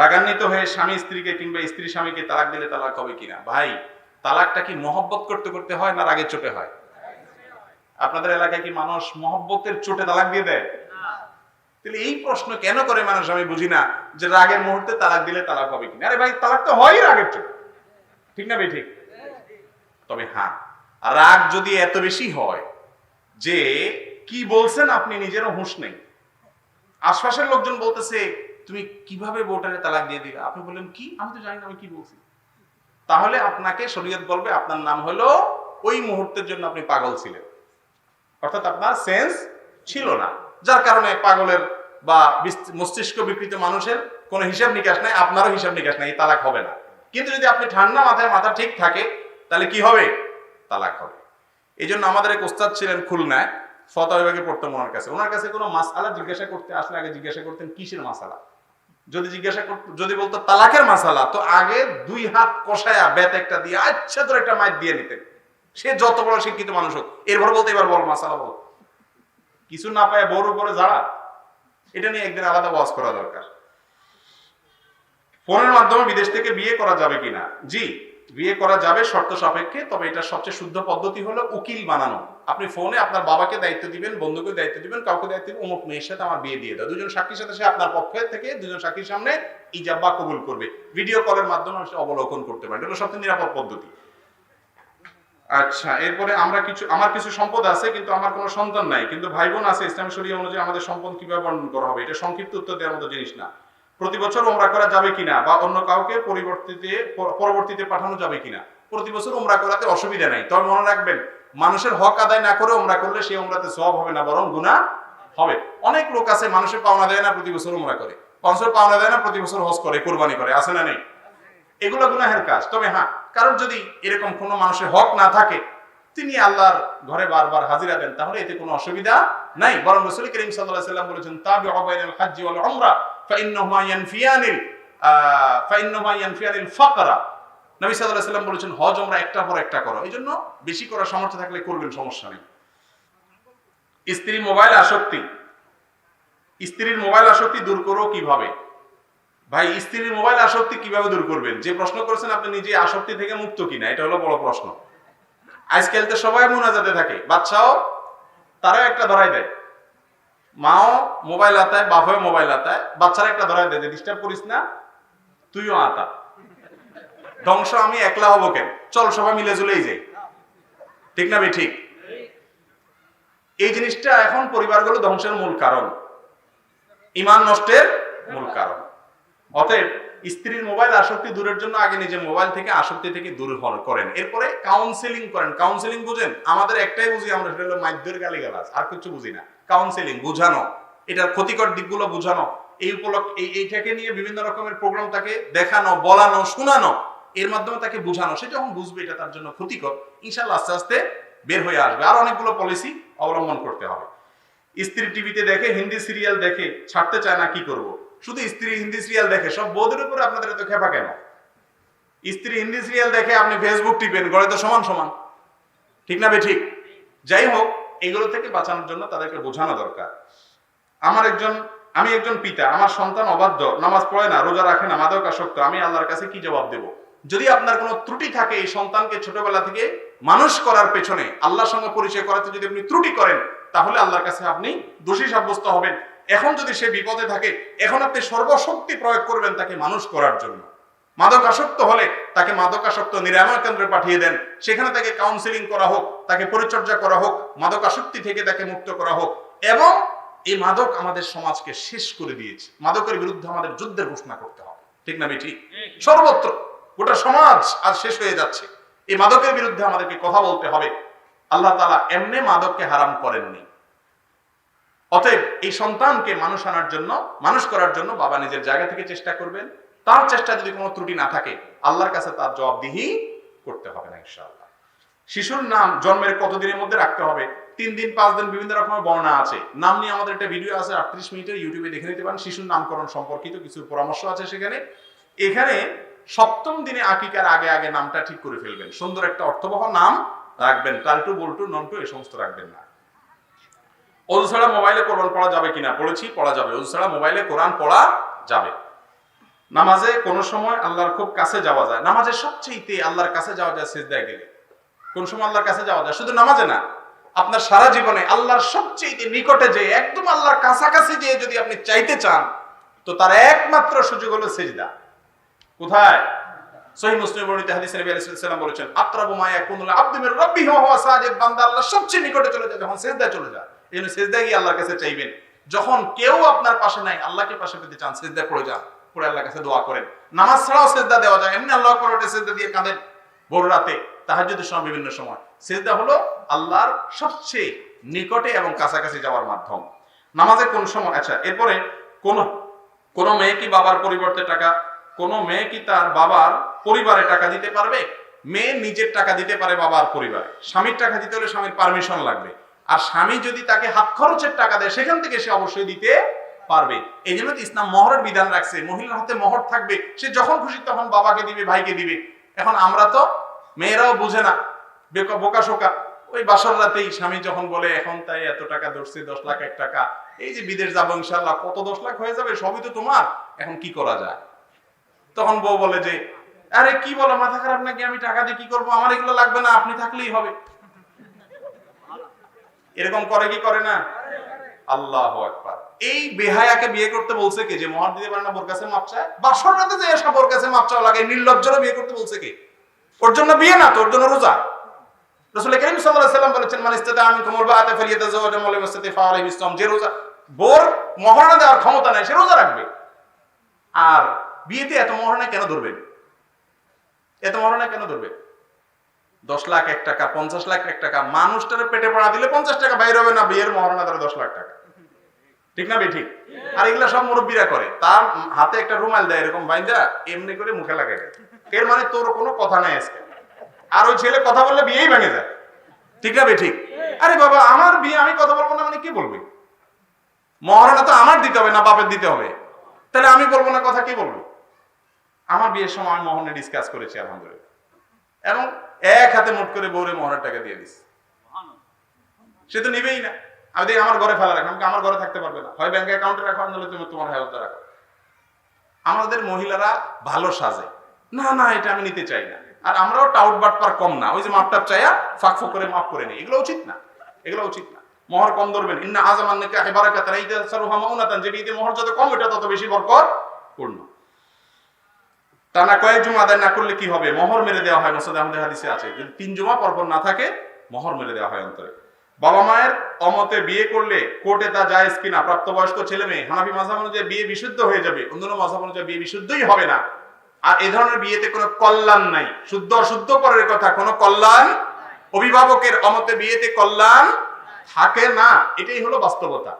রাগান্বিত হয়ে স্বামী স্ত্রীকে কিংবা স্ত্রী স্বামীকে তালাক দিলে তালাক হবে কিনা? ভাই, তালাকটা কি মহব্বত করতে করতে হয় না রাগের চোটে হয়? আপনাদের এলাকায় কি মানুষ মহব্বতের চোটে তালাক দিয়ে দেয়? তাহলে এই প্রশ্ন কেন করে মানুষ? আমি বুঝি না যে রাগের মুহূর্তে তালাক দিলে তালাক হবে কিনা। আরে ভাই, তালাক তো হয় রাগের চোটে। ঠিক না ভাই, ঠিক? তবে হ্যাঁ রাগ যদি এত বেশি হয় যে কি বলছেন আপনি নিজেরও হুঁশ নেই। আশপাশের লোকজন বলতেছে তুমি কীভাবে বউটারে তালাক দিয়ে দিলে? আপনি বললেন কি? আমি তো জানি না আমি কি বলছি। তাহলে আপনাকে শরীয়ত বলবে আপনার নাম হলো ওই মুহূর্তের জন্য আপনি পাগল ছিলেন। অর্থাৎ আপনার সেন্স ছিল না। যার কারণে পাগলের বা মস্তিষ্ক বিকৃত মানুষের কোনো হিসাব নিকাশ নাই আপনারও হিসাব নিকাশ নাই তালাক হবে না। কিন্তু যদি আপনি ঠান্ডা মাথায় মাথা ঠিক থাকে তাহলে কি হবে? তালাক হবে। এই জন্য আমাদের এক ওস্তাদ ছিলেন খুলনায় ফতোয়া বিভাগে পড়তাম ওনার কাছে। ওনার কাছে কোনো মাসালা জিজ্ঞাসা করতে আসলে আগে জিজ্ঞাসা করতেন কিসের মাসালা? যদি জিজ্ঞাসা করত যদি বলতো তালাকের মাসালা, তো আগে দুই হাত কষায়া বেত একটা দিয়ে আচ্ছা তোর একটা মাইক দিয়ে নিতেন। সে যত বড় শিক্ষিত মানুষ হোক, এরপর বলতে এবার বল, মাসালা বল। কিছু না পায় বড় উপরে যারা এটা নিয়ে একদিন আলাদা ওয়াজ করা দরকার। ফোনের মাধ্যমে বিদেশ থেকে বিয়ে করা যাবে কিনা? জি। বিয়ে করা যাবে শর্ত সাপেক্ষে, তবে এটা সবচেয়ে শুদ্ধ পদ্ধতি হলো উকিল বানানো। আপনি ফোনে আপনার বাবাকে দায়িত্ব দিবেন, বন্ধুকে দায়িত্ব দিবেন, কাউকে দায়িত্ব দিবেন, অমুক মেয়ের সাথে আমার বিয়ে দিয়ে দাও। দুজন সাক্ষীর সাথে সে আপনার পক্ষে থেকে দুজন সাক্ষীর সামনে ইজাব্বা কবুল করবে। ভিডিও কলের মাধ্যমে সে অবলোকন করতে পারে। এটা সবচেয়ে নিরাপদ পদ্ধতি। আচ্ছা এরপরে আমরা কিছু আমার কিছু সম্পদ আছে, কিন্তু আমার কোনো সন্তান নাই। কিন্তু ভাই বোন আছে, ইসলাম শরীয় অনুযায়ী আমাদের সম্পদ কীভাবে বর্ণন করা হবে? এটা সংক্ষিপ্ত উত্তর দেওয়ার মতো জিনিস না। প্রতি বছর ওমরা করা যাবে কিনা বা অন্য কাউকে পরিবর্তিতে, পরবর্তীতে পাঠানো যাবে কিনা, প্রতি বছর ওমরা করাতে অসুবিধা নাই। তবে মনে রাখবেন, মানুষের হক আদায় না করে ওমরা করলে সেই ওমরাতে সব হবে না, বরং গুনাহ হবে। অনেক লোক আছে, মানুষের পাওনা দেয় না, প্রতি বছর ওমরা করে। বছর পাওনা দেয় না, প্রতি বছর হজ করে, কোরবানি করে, আছে না নেই? এগুলো গুনাহের কাজ। তবে হ্যাঁ কারণ যদি এরকম কোনো মানুষের হক না থাকে, তিনি আল্লাহর ঘরে বারবার হাজিরা দেন, তাহলে এতে কোনো অসুবিধা নাই। বরং রসুল করিম আলাইহি সাল্লাম বলেছেন তাবি বাইনাল হজ্জ ওয়াল উমরা। ফাইন্নাহুমা ইয়ানফিয়ানিল ফাইন্নাহুমা ইয়ানফিয়ানিল ফাকরা। নবী সাল্লাল্লাহু সাল্লাম বলেছেন, হজ উমরা একটা পর একটা করো। এইজন্য বেশি করার সামর্থ্য থাকলে করবেন, সমস্যা নেই। স্ত্রী মোবাইল আসক্তি। স্ত্রীর মোবাইল আসক্তি দূর করো কীভাবে? ভাই, স্ত্রীর মোবাইল আসক্তি কীভাবে দূর করবেন? যে প্রশ্ন করেছেন, আপনি নিজে আসক্তি থেকে মুক্ত কিনা এটা হলো বড় প্রশ্ন। আজকাল তো সবাই মোনাজাতে থাকে। বাচ্চাও তারাও একটা ধরাই দেয়। মাও মোবাইল আতায় বাপেও মোবাইল আতায় বাচ্চারা একটা ধরায় দেয় যে, ডিস্টার্ব করিস না, তুইও আতা ধ্বংস, আমি একলা হব কেন? চল, সবাই মিলে জুলেই যাই। ঠিক না ভাই ঠিক? এই জিনিসটা এখন পরিবারগুলো ধ্বংসের মূল কারণ। ইমান নষ্টের মূল কারণ। অতএব স্ত্রীর মোবাইল আসক্তি দূরের জন্য আগে নিজে মোবাইল থেকে আসক্তি থেকে দূর করেন। এরপরে কাউন্সেলিং করেন। কাউন্সেলিং বুঝেন? আমাদের একটাই বুঝি আমরা, সেটা হলো মাধ্যের গালি গালাজ আর কিছু বুঝি না। কাউন্সেলিং বুঝানো। এটার ক্ষতিকর দিকগুলো বুঝানো। এই উপলক্ষ, এই, এইটাকে নিয়ে বিভিন্ন রকমের প্রোগ্রাম তাকে দেখানো, বলানো, শোনানো। এর মাধ্যমে তাকে বুঝানো। সে যখন বুঝবে, এটা তার জন্য ক্ষতিকর ইনশাল্লাহ আস্তে আস্তে বের হয়ে আসবে। আর অনেকগুলো পলিসি অবলম্বন করতে হবে। স্ত্রী টিভিতে দেখে, হিন্দি সিরিয়াল দেখে, ছাড়তে চায় না, কি করব? শুধু স্ত্রী হিন্দি সিরিয়াল দেখে, সব বৌদের উপরে আপনাদের এত খেপা কেন? স্ত্রী হিন্দি সিরিয়াল দেখে আপনি ফেসবুক টিপেন, গড়ে তো সমান সমান। ঠিক না বে ঠিক? যাই হোক, এগুলো থেকে বাঁচানোর জন্য তাদেরকে বোঝানো দরকার। আমার একজন, আমি একজন পিতা, আমার সন্তান অবাধ্য, নামাজ পড়ে না, রোজা রাখে না, মাদক আসক্ত, আমি আল্লাহর কাছে কি জবাব দেব? যদি আপনার কোনো ত্রুটি থাকে এই সন্তানকে ছোটবেলা থেকে মানুষ করার পেছনে, আল্লাহর সঙ্গে পরিচয় করাতে যদি আপনি ত্রুটি করেন, তাহলে আল্লাহর কাছে আপনি দোষী সাব্যস্ত হবেন। এখন যদি সে বিপদে থাকে, এখন আপনি সর্বশক্তি প্রয়োগ করবেন তাকে মানুষ করার জন্য। মাদক আসক্ত হলে তাকে মাদক আসক্ত নিরাময় কেন্দ্রে পাঠিয়ে দেন। সেখানে তাকে কাউন্সিলিং করা হোক, তাকে পরিচর্যা করা হোক মাদক আসক্তি থেকে তাকে মুক্ত করা হোক। এবং এই মাদক আমাদের সমাজকে শেষ করে দিয়েছে। মাদকের বিরুদ্ধে আমাদের যুদ্ধের ঘোষণা করতে হবে। ঠিক না বেটি? সর্বত্র। গোটা সমাজ আজ শেষ হয়ে যাচ্ছে। এই মাদকের বিরুদ্ধে আমাদেরকে কথা বলতে হবে। আল্লাহ তালা এমনি মাদককে হারাম করেননি। অতএব এই সন্তানকে মানুষ আনার জন্য, মানুষ করার জন্য বাবা নিজের জায়গা থেকে চেষ্টা করবেন। তার চেষ্টা যদি কোনো ত্রুটি না থাকে, আল্লাহর কাছে তার জবাবদিহি করতে হবে না ইনশাআল্লাহ। শিশুর নাম জন্মের কতদিনের মধ্যে রাখতে হবে? তিন দিন, পাঁচ দিন বিভিন্ন রকমের বর্ণনা আছে। নাম নিয়ে আমাদের একটা ভিডিও আছে, আটত্রিশ মিনিটের ইউটিউবে দেখে নিতে পারেন। শিশুর নামকরণ সম্পর্কিত কিছু পরামর্শ আছে সেখানে। এখানে সপ্তম দিনে আকিকার আগে আগে নামটা ঠিক করে ফেলবেন। সুন্দর একটা অর্থবহ নাম রাখবেন। টালটু বল্টু, নন্টু এই সমস্ত রাখবেন না। অজু ছাড়া মোবাইলে কোরআন পড়া যাবে কিনা? পড়েছি, পড়া যাবে। অজু ছাড়া মোবাইলে কোরআন পড়া যাবে। নামাজে কোন সময় আল্লাহর খুব কাছে যাওয়া যায়। নামাজের সবচেয়ে আল্লাহর কাছে যাওয়া যায় সেজদায় গেলে। কোন সময় আল্লাহর কাছে যাওয়া যায়? শুধু নামাজে না, আপনার সারা জীবনে আল্লাহর সবচেয়ে নিকটে যে একদম আল্লাহর কাছাকাছি যে যদি আপনি চাইতে চান, তো তার একমাত্র সুযোগ হলো সেজদা। কোথায়? সহি মুসলিম বর্ণিত হাদিসে নবী আলাইহিস সালাম বলেছেন, আত্রাবু মা ইয়াকুনুল আব্দু মির ওয়া হুয়া সাজিদ বান্দা আল্লাহ সবচেয়ে নিকটে চলে যায়, যখন সিজদায় চলে যায়। এই সিজদায় গিয়ে আল্লাহর কাছে চাইবেন। যখন কেউ আপনার পাশে নাই, আল্লাহকে পাশে পেতে চান সিজদায় পড়ে যান পড়ে আল্লাহর কাছে দোয়া করেন। নামাজ ছাড়াও সিজদা দেওয়া যায়, এমনি আল্লাহ করে ওঠে সিজদা দিয়ে কাঁদেন। ভোর রাতে তাহাজ্জুদের সময়, বিভিন্ন সময়। সিজদা হলো আল্লাহর সবচেয়ে নিকটে এবং কাছাকাছি যাওয়ার মাধ্যম। নামাজের কোন সময় আচ্ছা এরপরে কোন কোন মেয়ে কি বাবার পরিবর্তে টাকা, কোন মেয়ে কি তার বাবার পরিবারে টাকা দিতে পারবে? মেয়ে নিজের টাকা দিতে পারে বাবার পরিবারে। স্বামীর টাকা দিতে হলে স্বামীর পারমিশন লাগবে। আর স্বামী যদি তাকে হাত খরচের টাকা দেয়, সেখান থেকে সে অবশ্যই দিতে পারবে। এই জন্য ইসলাম মহরের বিধান রাখছে। মহিলার হাতে মহর থাকবে। সে যখন খুশি তখন বাবাকে দিবে, ভাইকে দিবে। এখন আমরা তো মেয়েরাও বুঝে না। বেকা- বোকা শোকা। ওই বাসর রাতেই স্বামী যখন বলে, এখন তাই এত টাকা ধরছে, দশ লাখ, এক টাকা। এই যে বিদেশ যাব ইনশাল্লাহ কত দশ লাখ হয়ে যাবে? সবই তো তোমার। এখন কি করা যায়? তখন বউ বলে যে, আরে কি বলো, মাথা খারাপ নাকি? আমি টাকা দিয়ে কি করব? আমার এগুলো লাগবে না, আপনি থাকলেই হবে। এরকম করে কি করে না? আল্লাহ আকবার। এই বেহায়াকে বিয়ে করতে বলছে কে? যে মহান দিতে পারে না বোর কাছে মাপ চায়? বাসর যে এসব ওর কাছে মাপ লাগে নির্লজ্জরা বিয়ে করতে বলছে কে? ওর জন্য বিয়ে না তোর জন্য রোজা। রসুল করিম সাল্লাল্লাহু আলাইহি সাল্লাম বলেছেন, মান ইস্তাতা মিনকুমুল বাআতা ফালিয়াতাজাওয়াজ ওয়া lam ইস্তাতি ফাআলাইহি বিসসাম। যে রোজা, বোর মহারণা দেওয়ার ক্ষমতা নাই, সে রোজা রাখবে। আর বিয়েতে এত মহারণা কেন ধরবে? এত মহারণা কেন ধরবে? দশ লাখ এক টাকা, পঞ্চাশ লাখ এক টাকা। মানুষটার পেটে পড়া দিলে পঞ্চাশ টাকা বাইরে হবে না, বিয়ের মহারণা ধরে দশ লাখ টাকা। ঠিক না বে ঠিক আর এগুলা সব মুরব্বীরা করে। তার হাতে একটা রুমাল দেয়, এরকম বাইন্দা এমনি করে মুখে দেয়। এর মানে তোর কোনো কথা নাই আজকে। আর ওই ছেলে কথা বললে বিয়েই ভেঙে যায়। ঠিক না বে ঠিক আরে বাবা, আমার বিয়ে আমি কথা বলব না মানে কি বলবে? মহারণা তো আমার দিতে হবে না, বাপের দিতে হবে। তাহলে আমি বলব না, কথা কি বলব? আমার বিয়ের সময় আমি মোহনে ডিসকাস করেছি, আলহামদুলিল্লাহ। এবং এক হাতে মুট করে বউরে মোহরের টাকা দিয়ে দিস সে তো নিবেই না। আমি দেখি আমার ঘরে ফেলা রাখো আমাকে আমার ঘরে থাকতে পারবে না। হয় ব্যাংক অ্যাকাউন্টে রাখো নাহলে তুমি তোমার হেলতে রাখো। আমাদের মহিলারা ভালো সাজে। না না, এটা আমি নিতে চাই না। আর আমরাও টাউট বাটপার কম না। ওই যে মাপটাপ চাইয়া ফাঁক ফুক করে মাপ করে নিই। এগুলো উচিত না। এগুলো উচিত না। মোহর কম ধরবেন। ইন্না আজামান নাকি আহেবারাকাত রাইদা সারুহা মাউনাতান। যে বিয়েতে মোহর যত কম এটা তত বেশি বরকত পূর্ণ টানা কয়েক জুমা আদায় না করলে কি হবে? মহর মেরে দেওয়া হয় মোসাদ আহমদের হাদিসে আছে। যদি তিন জুমা পরপর না থাকে, মহর মেরে দেওয়া হয় অন্তরে। বাবা মায়ের অমতে বিয়ে করলে কোর্টে তা জায়েজ কিনা? প্রাপ্তবয়স্ক ছেলে মেয়ে, হানাফি মাঝাব অনুযায়ী বিয়ে বিশুদ্ধ হয়ে যাবে। অন্যান্য মাঝাব অনুযায়ী বিয়ে বিশুদ্ধই হবে না। আর এই ধরনের বিয়েতে কোনো কল্যাণ নাই। শুদ্ধ অশুদ্ধ পরের কথা, কোনো কল্যাণ অভিভাবকের অমতে বিয়েতে কল্যাণ থাকে না। এটাই হলো বাস্তবতা।